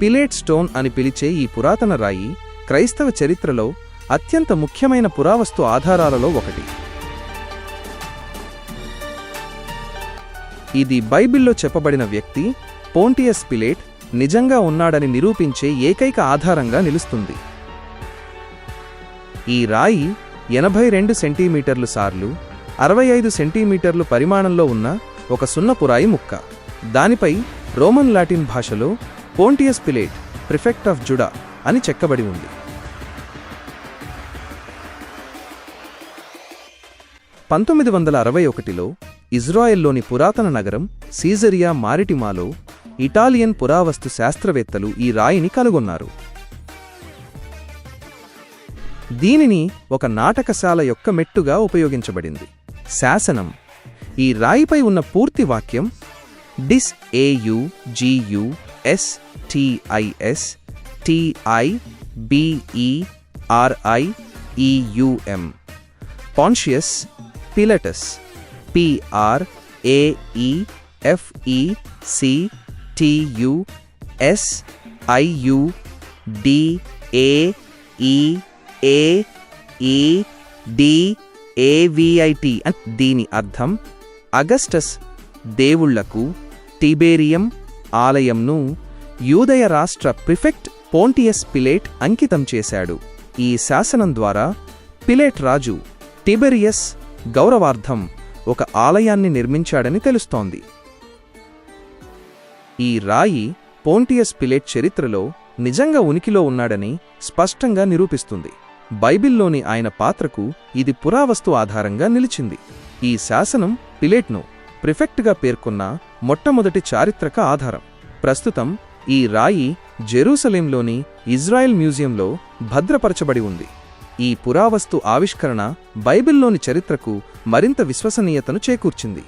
Pilate stone అని పిలిచే ఈ పురాతన రాయి క్రైస్తవ చరిత్రలో అత్యంత ముఖ్యమైన పురావస్తు ఆధారాలలో ఒకటి. ఇది బైబిల్లో చెప్పబడిన వ్యక్తి పోంటియస్ పిలేట్ నిజంగా ఉన్నాడని నిరూపించే ఏకైక ఆధారంగా నిలుస్తుంది. ఈ రాయి ఎనభై రెండు సెంటీమీటర్లు సార్లు అరవై ఐదు సెంటీమీటర్లు పరిమాణంలో ఉన్న ఒక సున్నపురాయి ముక్క. దానిపై రోమన్ లాటిన్ భాషలో Pontius Pilate prefect of Judea అని చెక్కబడి ఉంది. పంతొమ్మిది వందల అరవై ఒకటిలో ఇజ్రాయెల్లోని పురాతన నగరం సీజరియా మారిటిమాలో ఇటాలియన్ పురావస్తు శాస్త్రవేత్తలు ఈ రాయిని కనుగొన్నారు. దీనిని ఒక నాటకశాల యొక్క మెట్టుగా ఉపయోగించబడింది. శాసనం. ఈ రాయిపై ఉన్న పూర్తి వాక్యం Dis A U G U S T I S T I B E R I E U M Pontius Pilatus P R A E F E C T U S I U D దీని అర్థం Augustus దేవుళ్ళకు టిబేరియం ఆలయంను యూదయ రాష్ట్ర perfect పోంటియస్ Pilate అంకితం చేశాడు. ఈ శాసనం ద్వారా పిలేట్ రాజు టిబెరియస్ గౌరవార్థం ఒక ఆలయాన్ని నిర్మించాడని తెలుస్తోంది. ఈ రాయి పోంటియస్ పిలేట్ చరిత్రలో నిజంగా ఉనికిలో ఉన్నాడని స్పష్టంగా నిరూపిస్తుంది. బైబిల్లోని ఆయన పాత్రకు ఇది పురావస్తు ఆధారంగా నిలిచింది. ఈ శాసనం పిలేట్ను ప్రిఫెక్ట్గా పేర్కొన్న మొట్టమొదటి చారిత్రక ఆధారం. ప్రస్తుతం ఈ రాయి జెరూసలేంలోని ఇజ్రాయెల్ మ్యూజియంలో భద్రపరచబడి ఉంది. ఈ పురావస్తు ఆవిష్కరణ బైబిల్లోని చరిత్రకు మరింత విశ్వసనీయతను చేకూర్చింది.